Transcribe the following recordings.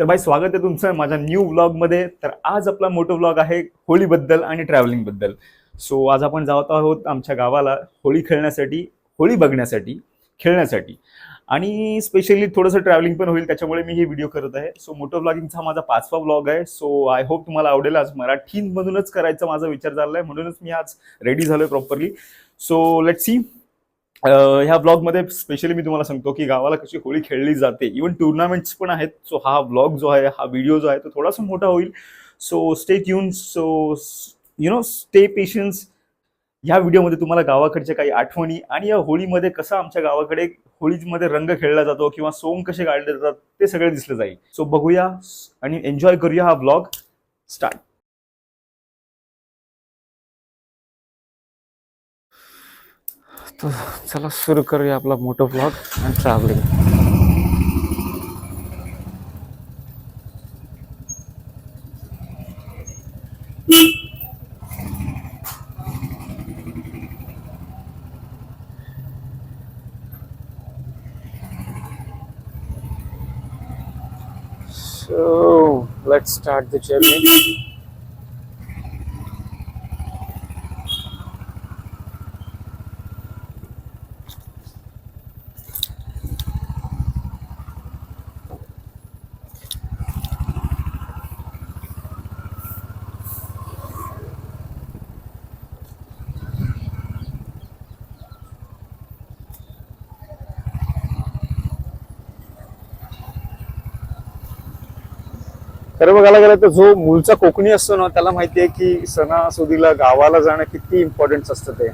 तर बाई स्वागत आहे तुमचं माझ्या न्यू व्लॉगमध्ये तर आज आपला मोठा व्लॉग आहे होळीबद्दल आणि ट्रॅव्हलिंगबद्दल सो आज आपण जात आहोत आमच्या गावाला होळी खेळण्यासाठी होळी बघण्यासाठी खेळण्यासाठी. आणि स्पेशली थोडंसं ट्रॅव्हलिंग पण होईल त्याच्यामुळे मी हे व्हिडिओ करत आहे. सो मोटर ब्लॉगिंगचा माझा पाचवा ब्लॉग आहे. सो आय होप तुम्हाला आवडेल. आज मराठीमधूनच करायचा माझा विचार झाला आहे म्हणूनच मी आज रेडी झालोय प्रॉपरली सो लेट सी ह्या ब्लॉगमध्ये स्पेशली मी तुम्हाला सांगतो की गावाला कशी होळी खेळली जाते. इवन टुर्नामेंट्स पण आहेत. सो हा ब्लॉग जो आहे हा व्हिडिओ जो आहे तो थोडासा मोठा होईल. So stay tune so you know stay patience ह्या व्हिडिओमध्ये तुम्हाला गावाकडच्या काही आठवणी आणि या होळीमध्ये कसं आमच्या गावाकडे होळीमध्ये रंग खेळला जातो किंवा सोंग कसे काढले जातात ते सगळे दिसलं जाईल. सो बघूया आणि एन्जॉय करूया हा ब्लॉग स्टार्ट तर चला सुरू करूया आपला मोठा ब्लॉग आणि travelling So let's start the journey. खरं बघायला गेलं तर जो मूळचा कोकणी असतो ना त्याला माहिती आहे की सणासुदीला गावाला जाणं किती इम्पॉर्टन्स असतं ते.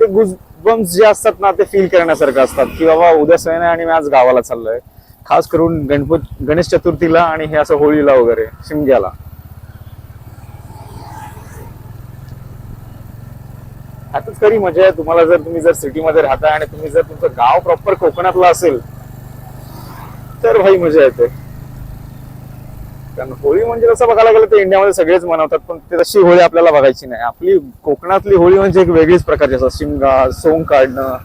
ते गुजबम्स जे असतात ना ते फील करण्यासारखं असतात की बाबा उद्या सण आहे आणि मी आज गावाला चाललोय. खास करून गणपत गणेश चतुर्थीला आणि हे असं होळीला वगैरे शिमग्याला. ह्यातच खरी मजा आहे. तुम्हाला जर तुम्ही जर सिटीमध्ये राहताय आणि तुम्ही जर तुमचं गाव प्रॉपर कोकणातलं असेल तर भाई मजा येते. कारण होळी म्हणजे कसं बघायला गेलं तर इंडियामध्ये सगळेच मनवतात पण ते तशी होळी आपल्याला बघायची नाही. आपली कोकणातली होळी म्हणजे एक वेगळीच प्रकारची असतात शिमगा सोंग काढणं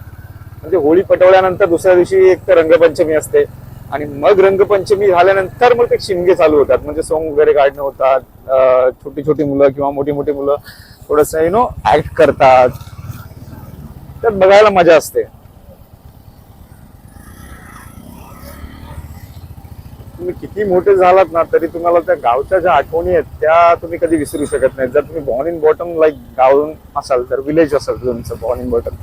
म्हणजे होळी पटवल्यानंतर दुसऱ्या दिवशी एक तर रंगपंचमी असते आणि मग रंगपंचमी झाल्यानंतर मग ते शिमगे चालू होतात. म्हणजे सोंग वगैरे काढणं होतात छोटी छोटी मुलं किंवा मोठी मोठी मुलं थोडस यु नो ऍक्ट करतात. तर बघायला मजा असते. तुम्ही किती मोठे झालात ना तरी तुम्हाला त्या गावच्या ज्या आठवणी आहेत त्या तुम्ही कधी विसरू शकत नाही जर तुम्ही बॉर्न इन बॉटम लाईक गावून असाल तर विलेज असेल तुमचं बॉर्न इन बॉटम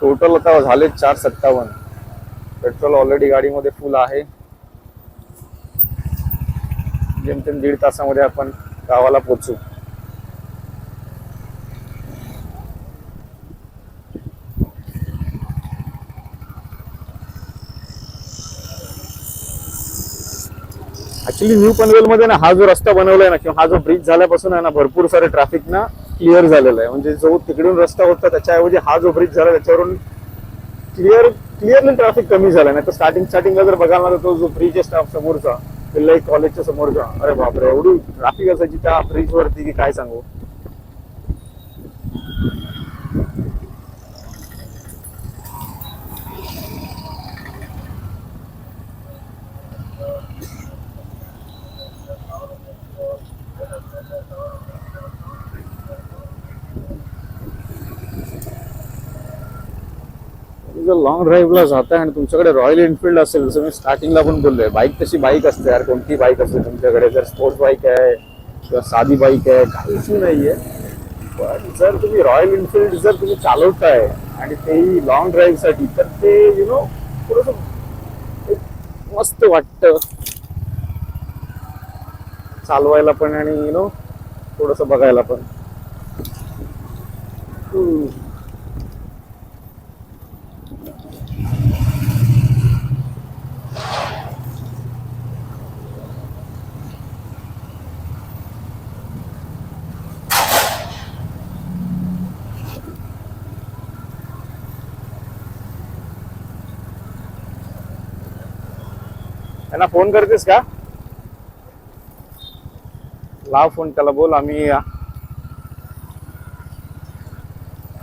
टोटल आता झाले चार सत्तावन्न. पेट्रोल ऑलरेडी गाडीमध्ये फुल आहे. जेमतेम दीड तासामध्ये आपण गावाला पोचू ऍक्च्युली न्यू पनवेल मध्ये ना हा जो रस्ता बनवलाय ना किंवा हा जो ब्रिज झाल्यापासून आहे ना भरपूर सारे ट्रॅफिक ना क्लिअर झालेलं आहे. म्हणजे जो तिकडून रस्ता होता त्याच्याऐवजी हा जो ब्रिज झाला त्याच्यावरून क्लिअर क्लिअरली ट्रॅफिक कमी झालं नाही तर स्टार्टिंग स्टार्टिंगला जर बघायला तो जो ब्रिज आहे समोरचा कॉलेजच्या समोर अरे बापरे एवढी ट्रॅफिक असायची त्या ब्रिज वरती की काय सांगू? जर लॉंग ड्राईव्हला जाताय आणि तुमच्याकडे रॉयल एनफिल्ड असेल जसं मी स्टार्टिंगला पण बोललोय बाईक तशी बाईक असते यार कोणती बाईक असते तुमच्याकडे? जर स्पोर्ट्स बाईक आहे किंवा साधी बाईक आहे काहीच नाहीये. पण जर तुम्ही रॉयल एनफिल्ड जर तुम्ही चालवताय आणि तेही लॉंग ड्राईव्हसाठी तर ते यु नो थोडंसं मस्त वाटतं. चालवायला पण आणि यु नो थोडस बघायला पण. त्यांना फोन करतेस का? लाव फोन त्याला बोल आम्ही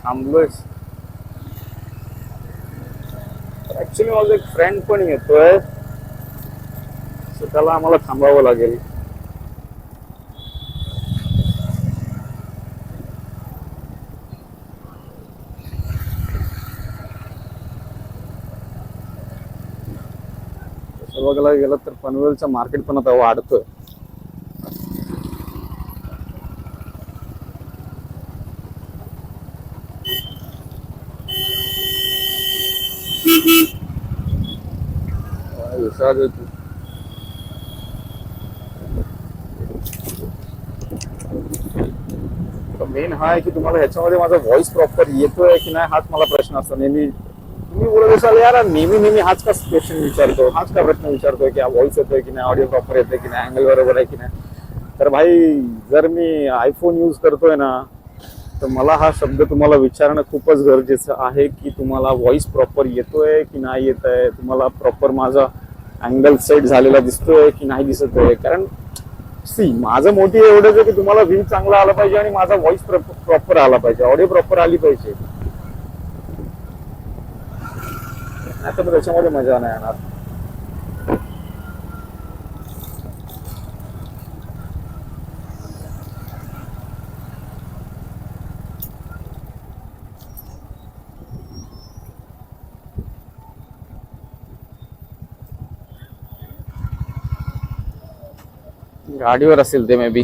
थांबलोय ऍक्च्युली माझा एक फ्रेंड पण येतोय. सो त्याला आम्हाला थांबावं लागेल तसं बघायला गेलं तर पनवेलचं मार्केट पण आता वाढतोय. मेन हा आहे की तुम्हाला ह्याच्यामध्ये माझा व्हॉइस प्रॉपर येतोय की नाही हाच मला प्रश्न असतो. नेहमी तुम्ही बोलत असाल यार नेहमी नेहमी हाच का क्वेश्चन विचारतो? हाच का प्रश्न विचारतोय की व्हॉइस येतोय की नाही? ऑडिओ प्रॉपर येतोय की नाही? अँगल बरोबर आहे की नाही? तर भाई जर मी आयफोन यूज करतोय ना तर मला हा शब्द तुम्हाला विचारणं खूपच गरजेचं आहे की तुम्हाला व्हॉइस प्रॉपर येतोय की नाही येत आहे तुम्हाला प्रॉपर माझा अँगल सेट झालेला दिसतोय की नाही दिसत आहे कारण सी माझं मोठी एवढंच आहे की तुम्हाला व्ह्यू चांगला आला पाहिजे आणि माझा व्हॉइस प्रॉपर आला पाहिजे. ऑडिओ प्रॉपर आली पाहिजे. नाही तर मग त्याच्यामध्ये मजा नाही येणार. गाडीवर असेल ते मे बी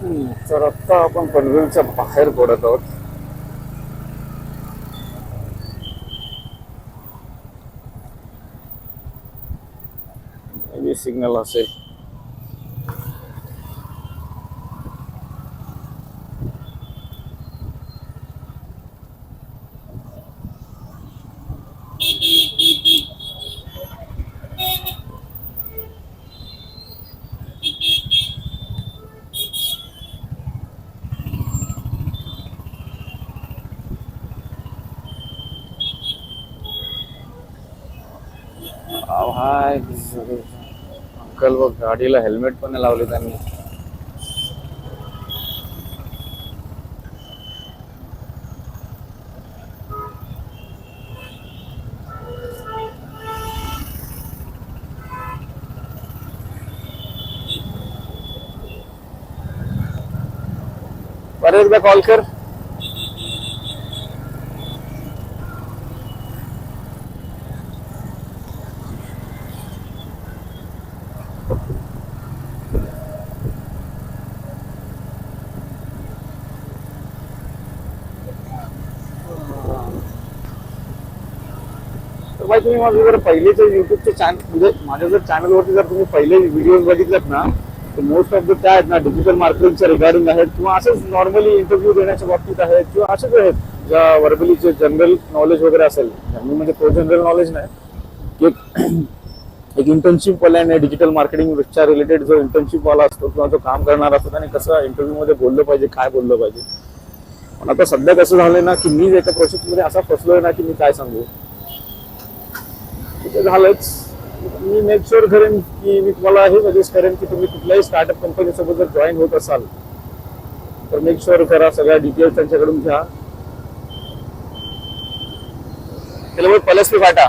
तर आता आपण पनवेलच्या बाहेर पडत आहोत सिग्नल असेल हाय अंकल बघ गाडीला हेल्मेट पण लावले त्यांनी. कॉल कर. भाई तुम्ही माझं जर पहिलेचे युट्यूबचे चॅनल म्हणजे माझ्या जर चॅनलवरती जर तुम्ही पहिले व्हिडिओ बघितलेत ना तर मोस्ट ऑफ द त्या आहेत ना डिजिटल मार्केटिंगच्या रिगार्डिंग आहेत किंवा असंच नॉर्मली इंटरव्ह्यू देण्याच्या बाबतीत आहेत किंवा असेच आहेत ज्या वर्बलीचे जनरल नॉलेज वगैरे असेल जनरल म्हणजे तो जनरल नॉलेज नाही की एक एक इंटर्नशिप वाल्याने डिजिटल मार्केटिंगच्या रिलेटेड जो इंटर्नशिप वाला असतो किंवा जो काम करणार असतो त्याने कसं इंटरव्ह्यू मध्ये बोललं पाहिजे काय बोललं पाहिजे. पण आता सध्या कसं झालंय ना की मी एका प्रोसेसमध्ये मध्ये असा फसलोय ना की मी काय सांगू? ते झालंच. मी मेक शुअर करेन की मी तुम्हाला हे सजेस्ट करेन की तुम्ही कुठल्याही स्टार्टअप कंपनी सोबत जर जॉईन होत असाल तर मेक शुअर करा सगळ्या डिटेल्स त्यांच्याकडून घ्या. त्याला बोल फाटा.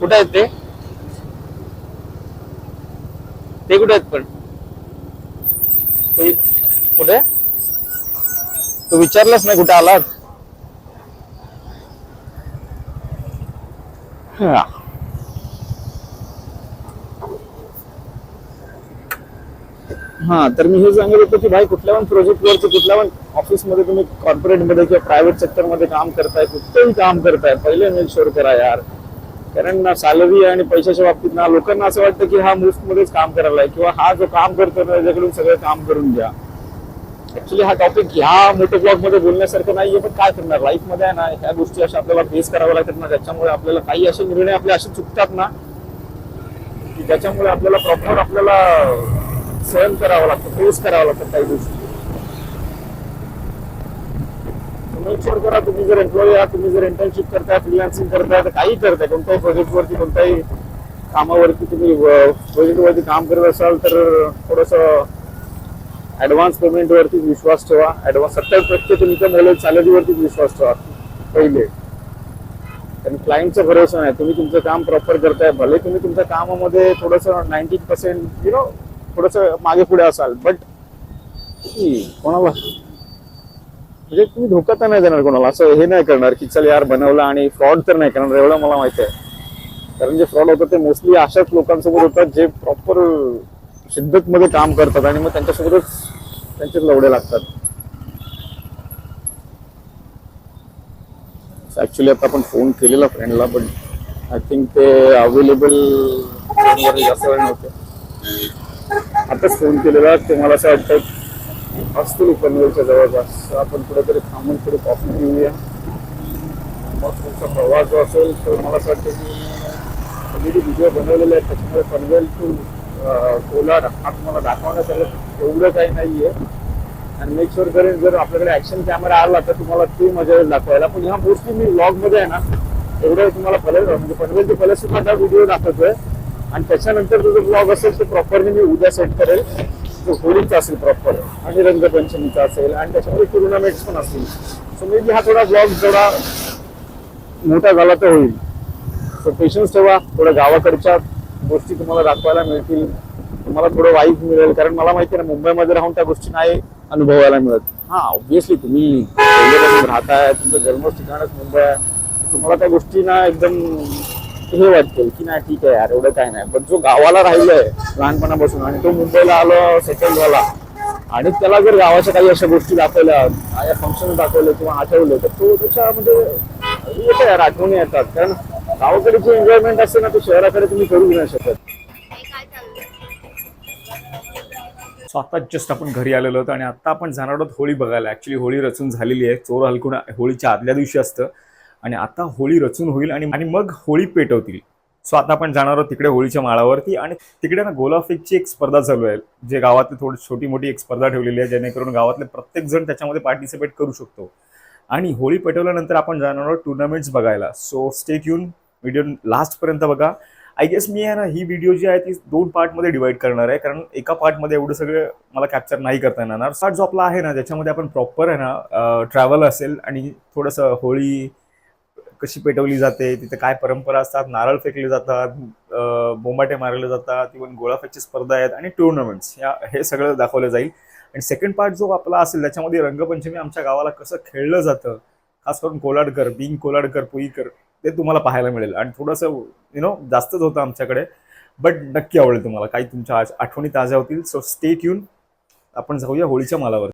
कुठे आहेत ते? ते कुठे आहेत पण? कुठे? तू विचारलंच नाही कुठे आलात? हा. हा तर मी हे सांगत होतो की भाई कुठल्या पण प्रोजेक्टवरती कुठल्या पण ऑफिसमध्ये तुम्ही कॉर्पोरेटमध्ये किंवा प्रायव्हेट सेक्टरमध्ये काम करताय कुठेही काम करताय पहिले मेक शुअर करा यार कारण ना सॅलरी आणि पैशाच्या बाबतीत ना लोकांना असं वाटतं की हा मुफ्टमध्येच काम करायला आहे किंवा हा जो काम करतो ना त्याच्याकडून सगळं काम करून घ्या ऍक्च्युली हा टॉपिक ह्या मोठ्या ब्लॉगमध्ये बोलण्यासारखं नाहीये पण काय करणार? लाईफमध्ये आहे ना ह्या गोष्टी अशा आपल्याला फेस कराव्या लागतात ना त्याच्यामुळे आपल्याला काही असे निर्णय आपले असे चुकतात ना की त्याच्यामुळे आपल्याला प्रॉपर आपल्याला सहन करावं लागतं फेस करावं लागतं काही गोष्टी. मेक शुअर करा तुम्ही जर एम्प्लॉई आहात तुम्ही जर इंटर्नशिप करताय फ्रीलान्सिंग करताय तर काही करताय कोणत्याही प्रोजेक्टवरती कोणत्याही कामावरती तुम्ही प्रोजेक्टवरती काम करत असाल तर थोडस ऍडव्हान्स पेमेंटवरती विश्वास ठेवा. ऍडव्हान्स सत्तावीस टक्के तुमच्या मोबाईल सॅलरीवरतीच विश्वास ठेवा. पहिले. कारण क्लायंटचा भरोसा नाही. तुम्ही तुमचं काम प्रॉपर करताय. भले तुम्ही तुमच्या कामामध्ये थोडस नाईन्टी पर्सेंट यु नो थोडस मागे पुढे असाल. बट कोणाला? म्हणजे तुम्ही धोका तर नाही देणार कोणाला. असं हे नाही करणार की चल यार बनवलं आणि फ्रॉड तर नाही करणार. एवढं मला माहिती आहे. कारण जे फ्रॉड होतं ते मोस्टली अशाच लोकांसोबत होतात जे प्रॉपर शिद्दत मध्ये काम करतात आणि मग त्यांच्यासोबतच त्यांचेच लवडे लागतात. ऍक्च्युली आता आपण फोन केलेला फ्रेंडला पण आय थिंक ते अवेलेबल जास्त वेळ नव्हते. आताच फोन केलेला ते मला असं वाटतं असतील पनवेलच्या जवळपास आपण कुठेतरी थांबून थोडी कॉफी घेऊया मग तुमचा प्रवास जो असेल तर मला असं वाटतं की ऑलरेडी व्हिडिओ बनवलेले आहेत त्याच्यामुळे पनवेल टू कोलाड हा तुम्हाला दाखवण्यात आलं. एवढं काही नाहीये. आणि मेक शुअर करेन जर आपल्याकडे ऍक्शन कॅमेरा आला तर तुम्हाला ते मजा येईल दाखवायला. पण ह्या मोस्टली मी व्लॉगमध्ये आहे ना एवढं तुम्हाला पले म्हणजे पनवेल ते त्या व्हिडिओ दाखवतोय. आणि त्याच्यानंतर जो ब्लॉग असेल तो प्रॉपरली मी उद्या सेट करेल. तो होळीचा असेल प्रॉपर आणि रंगपंचमीचा असेल आणि त्याच्यामध्ये टुर्नामेंट्स पण असतील. सो मे बी हा थोडा ब्लॉग थोडा मोठा झाला तर होईल. सो पेशन्स ठेवा. थोड्या गावाकडच्या गोष्टी तुम्हाला दाखवायला मिळतील. तुम्हाला थोडं वाईट मिळेल कारण मला माहिती आहे ना मुंबईमध्ये राहून त्या गोष्टी नाही अनुभवायला मिळत. हा ऑब्विसली तुम्ही राहताय तुमचं जन्म ठिकाणच मुंबई आहे. तुम्हाला त्या गोष्टींना एकदम हे वाटतील की नाही ठीक आहे यार एवढं काय नाही. पण जो गावाला राहिलाय लहानपणापासून आणि तो मुंबईला आलो सेटल झाला आणि त्याला जर गावाच्या काही अशा गोष्टी दाखवल्या या फंक्शन दाखवले किंवा आठवले तर तो त्याच्या म्हणजे येतं यार आठवणी येतात. कारण गावाकडची एन्जॉयमेंट असते ना ते शहराकडे तुम्ही करू नाही शकत. सो आता जस्ट आपण घरी आलेलो होतो आणि आता आपण जाणार आहोत होळी बघायला. ऍक्च्युली होळी रचून झालेली आहे. चोर हलकून होळीच्या आदल्या दिवशी असतं. आणि आता होळी रचून होईल आणि आणि मग होळी पेटवतील. सो आता आपण जाणार आहोत तिकडे होळीच्या माळावरती आणि तिकडे ना गोलाफेकची एक स्पर्धा चालू आहे जे गावातली थोडी छोटी मोठी एक स्पर्धा ठेवलेली आहे जेणेकरून गावातले प्रत्येक जण त्याच्यामध्ये पार्टिसिपेट करू शकतो. आणि होळी पेटवल्यानंतर आपण जाणार आहोत टुर्नामेंट्स बघायला. सो स्टेक येऊन व्हिडिओ लास्टपर्यंत बघा. आय गेस मी आहे ना ही व्हिडिओ जी आहे ती दोन पार्टमध्ये डिवाईड करणार आहे. कारण एका पार्टमध्ये एवढं सगळं मला कॅप्चर नाही करता येणार. पार्ट जो आपला आहे ना ज्याच्यामध्ये आपण प्रॉपर आहे ना ट्रॅव्हल असेल आणि थोडंसं होळी कशी पेटवली जाते तिथे काय परंपरा असतात नारळ फेकले जातात बोंबाटे मारले जातात इव्हन गोळाफेकची स्पर्धा आहेत आणि टुर्नामेंट्स या हे सगळं दाखवलं जाईल. आणि सेकंड पार्ट जो आपला असेल त्याच्यामध्ये रंगपंचमी आमच्या गावाला कसं खेळलं जातं खास करून कोलाडकर बिंग कोलाडकर पुईकर ते तुम्हाला पाहायला मिळेल. आणि थोडंसं यु नो जास्तच होतं आमच्याकडे. बट नक्की आवडेल तुम्हाला. काही तुमच्या आज- आठवणी ताज्या होतील. सो स्टे ट्यून आपण जाऊया होळीच्या मालावर.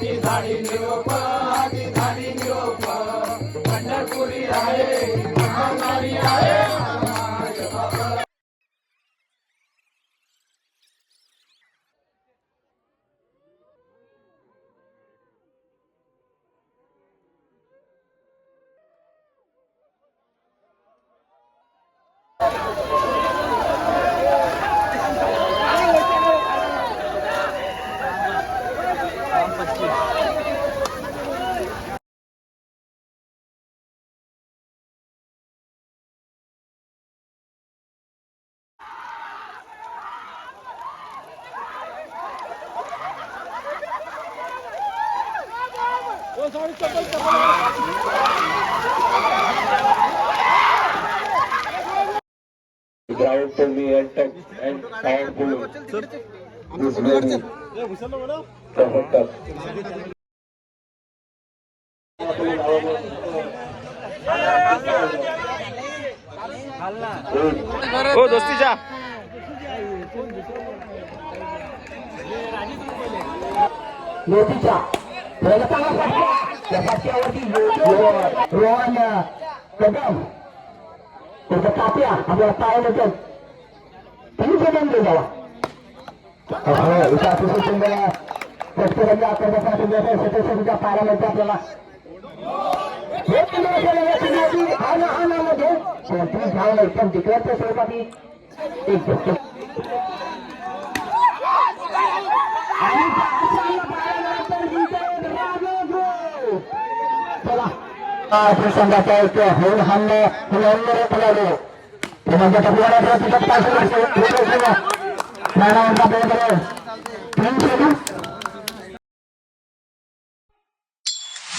आधी झाडी निरोप आधी झाडी निरोप. पंढरपुरी आहे. Drive to be end and sound blue. This very perfect. हो दोस्तीच्या मोतीच्या प्रगताला फटका रोहन कदम त्याचा काप्या आपल्याला पाहायला येतात तुम्ही जमून दे जावा विचार सुरू सुंदर प्रत्येकाच्या आकर्षणासाठी सदस्यांच्या पाहायला मिळते आपल्याला हे तुम्हाला केलं या सिनेमाची आना आनामध्ये कोणतीही धाव नाही. पण जिंकण्याच्या स्वरूपात एक आणि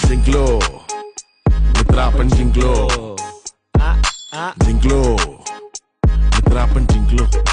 जिंकलो. मित्र आपण जिंकलो. जिंकलो. मित्र आपण जिंकलो.